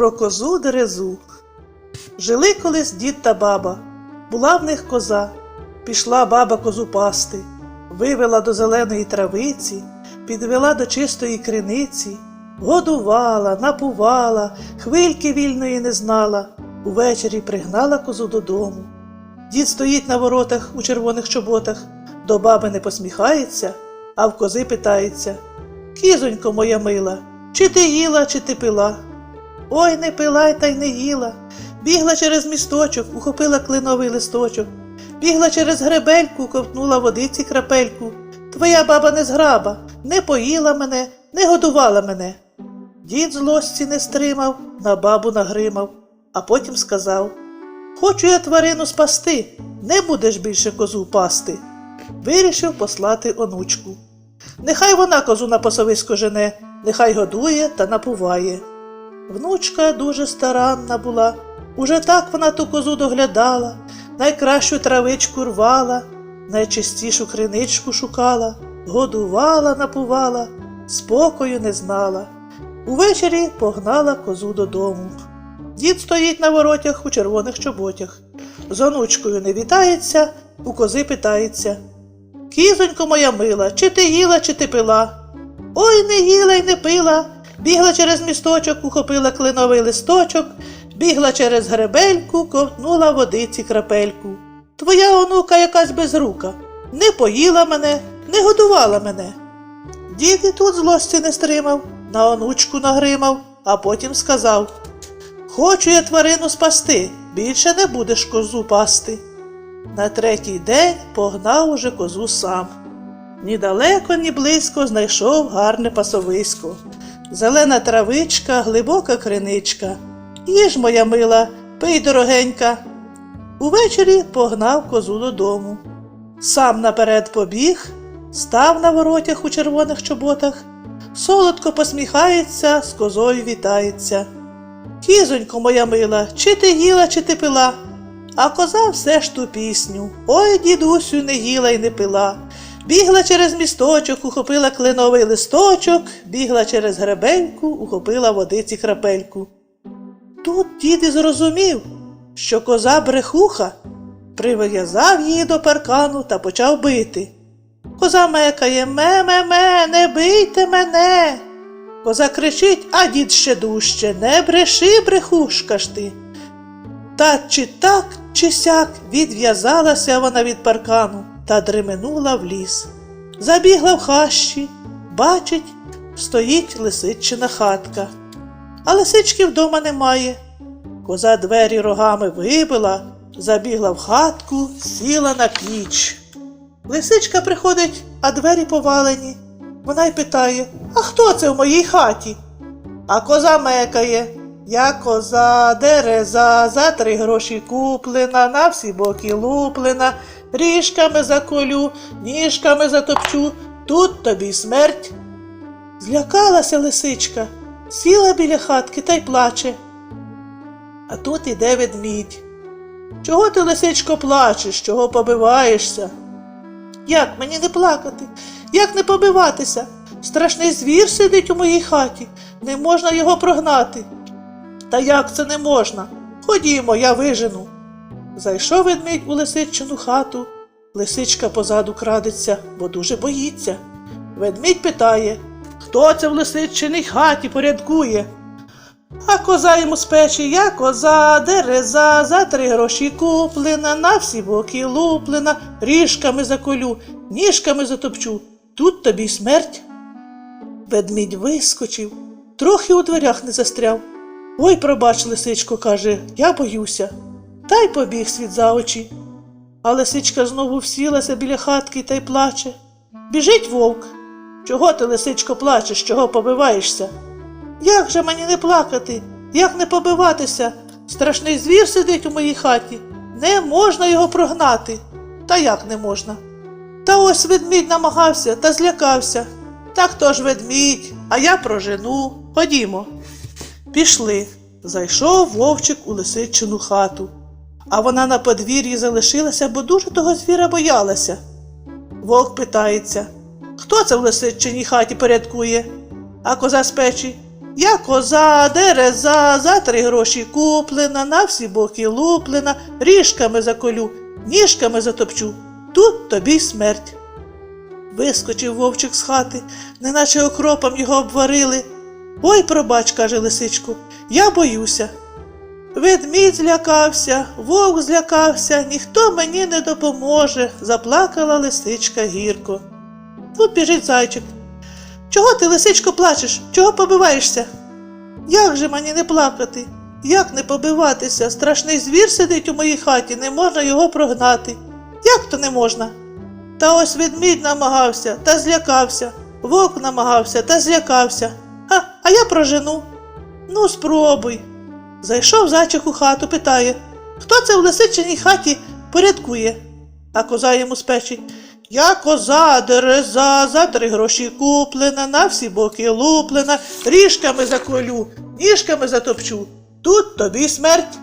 Про козу дерезу. Жили колись дід та баба. Була в них коза. Пішла баба козу пасти, вивела до зеленої травиці, підвела до чистої криниці, годувала, напувала, хвильки вільної не знала. Увечері пригнала козу додому. Дід стоїть на воротах у червоних чоботах, до баби не посміхається, а в кози питається Кізонько моя мила, чи ти їла, чи ти пила? Ой, не пила й та й не їла. Бігла через місточок, ухопила клиновий листочок, бігла через гребельку, ковтнула водиці крапельку. Твоя баба не зграба, не поїла мене, не годувала мене. Дід злості не стримав, на бабу нагримав, а потім сказав Хочу я тварину спасти, не будеш більше козу пасти. Вирішив послати онучку. Нехай вона козу на пасовисько жене, нехай годує та напуває. Внучка дуже старанна була, уже так вона ту козу доглядала, найкращу травичку рвала, найчистішу криничку шукала, годувала, напувала, спокою не знала. Увечері погнала козу додому. Дід стоїть на воротях у червоних чоботях. З онучкою не вітається, у кози питається. Кізонько моя мила, чи ти їла, чи ти пила? Ой, не їла й не пила. Бігла через місточок, ухопила клиновий листочок, бігла через гребельку, ковтнула водиці крапельку. Твоя онука якась безрука, не поїла мене, не годувала мене. Дід і тут злості не стримав, на онучку нагримав, а потім сказав Хочу я тварину спасти, більше не будеш козу пасти. На третій день погнав уже козу сам. Ні далеко, ні близько знайшов гарне пасовисько. Зелена травичка, глибока криничка. Їж, моя мила, пий дорогенька. Увечері погнав козу додому. Сам наперед побіг, став на воротях у червоних чоботах, солодко посміхається, з козою вітається. Кізонько моя мила, чи ти їла, чи ти пила? А коза все ж ту пісню. Ой, дідусю, не їла й не пила. Бігла через місточок, ухопила кленовий листочок, бігла через гребеньку, ухопила водиці крапельку. Тут дід і зрозумів, що коза брехуха, прив'язав її до паркану та почав бити. Коза мекає ме-ме-ме, не бийте мене. Коза кричить, а дід ще дужче не бреши, брехушка ж ти. Та чи так, чи сяк відв'язалася вона від паркану та дременула в ліс. Забігла в хащі, бачить, стоїть лисичина хатка. А лисички вдома немає. Коза двері рогами вибила, забігла в хатку, сіла на піч. Лисичка приходить, а двері повалені. Вона й питає А хто це в моїй хаті? А коза мекає. Я коза, дереза, за три гроші куплена, на всі боки луплена, ріжками заколю, ніжками затопчу, тут тобі смерть. Злякалася лисичка, сіла біля хатки та й плаче. А тут іде ведмідь. Чого ти, лисичко, плачеш, чого побиваєшся? Як мені не плакати? Як не побиватися? Страшний звір сидить у моїй хаті, не можна його прогнати. Та як це не можна? Ходімо, я вижену. Зайшов ведмідь у лисичину хату. Лисичка позаду крадеться, бо дуже боїться. Ведмідь питає, хто це в лисичиній хаті порядкує? А коза йому з печі, я коза, дереза, за три гроші куплена, на всі боки луплена, ріжками заколю, ніжками затопчу. Тут тобі й смерть. Ведмідь вискочив, трохи у дверях не застряв. Ой, пробач, лисичко, каже, я боюся. Та й побіг світ за очі. А лисичка знову всілася біля хатки та й плаче. Біжить вовк. Чого ти, лисичко, плачеш, чого побиваєшся? Як же мені не плакати, як не побиватися? Страшний звір сидить у моїй хаті. Не можна його прогнати. Та як не можна? Та ось ведмідь намагався та злякався. Та хто ж ведмідь, а я прожену. Ходімо. Пішли. Зайшов вовчик у лисичину хату. А вона на подвір'ї залишилася, бо дуже того звіра боялася. Вовк питається, хто це в лисичиній хаті порядкує? А коза з печі. Я коза, дереза, за три гроші куплена, на всі боки луплена, ріжками заколю, ніжками затопчу. Тут тобі й смерть. Вискочив вовчик з хати, неначе окропом його обварили. Ой, пробач, каже лисичку, я боюся. Ведмідь злякався, вовк злякався, ніхто мені не допоможе, заплакала лисичка гірко. Тут біжить зайчик. Чого ти, лисичко, плачеш? Чого побиваєшся? Як же мені не плакати? Як не побиватися? Страшний звір сидить у моїй хаті, не можна його прогнати. Як то не можна? Та ось ведмідь намагався та злякався, вовк намагався та злякався. А, а я прожену. Ну, спробуй. Зайшов зайчик у хату, питає, хто це в лисичиній хаті порядкує? А коза йому печі. Я коза, дереза, за три гроші куплена, на всі боки луплена, ріжками заколю, ніжками затопчу. Тут тобі смерть.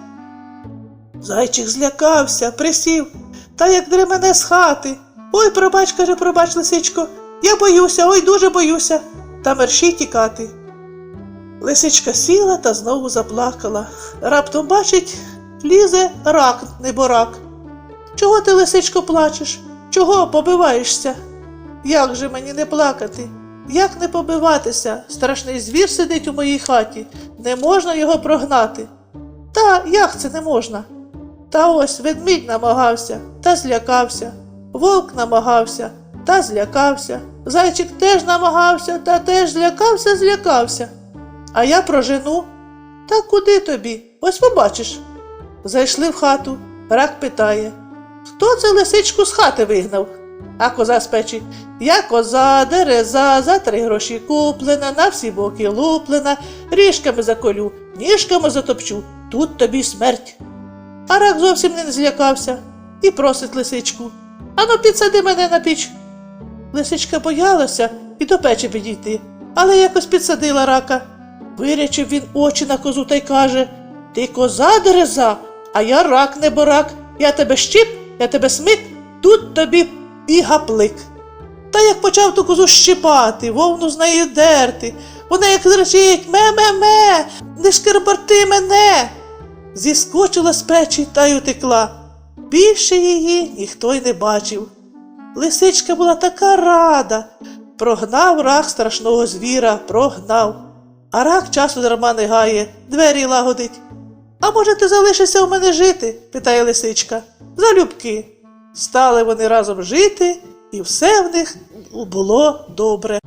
Зайчик злякався, присів, та як дре мене з хати. Ой, пробач, каже, пробач, лисичко, я боюся, ой, дуже боюся, та мерщій тікати. Лисичка сіла та знову заплакала. Раптом бачить, лізе рак, неборак. Чого ти, лисичко, плачеш? Чого побиваєшся? Як же мені не плакати? Як не побиватися? Страшний звір сидить у моїй хаті, не можна його прогнати. Та як це не можна? Та ось ведмідь намагався та злякався, вовк намагався та злякався, зайчик теж намагався та теж злякався, злякався. А я прожену. Та куди тобі? Ось побачиш. Зайшли в хату. Рак питає Хто це лисичку з хати вигнав? А коза з Я коза, дереза, за три гроші куплена, на всі боки луплена, ріжками заколю, ніжками затопчу, тут тобі смерть. А рак зовсім не злякався і просить лисичку. Ану, підсади мене на піч. Лисичка боялася і до печі підійти, але якось підсадила рака. Вирячив він очі на козу та й каже Ти коза дереза, а я рак не борак. Я тебе щіп, я тебе смик, тут тобі і гаплик. Та як почав ту козу щипати, вовну з неї дерти, вона як зречить ме-ме-ме, не шкербарти мене. Зіскочила з печі та й утекла. Більше її ніхто й не бачив. Лисичка була така рада. Прогнав рак страшного звіра, прогнав. А рак часу дарма не гає, двері лагодить. А може, ти залишишся у мене жити? питає лисичка. Залюбки. Стали вони разом жити, і все в них було добре.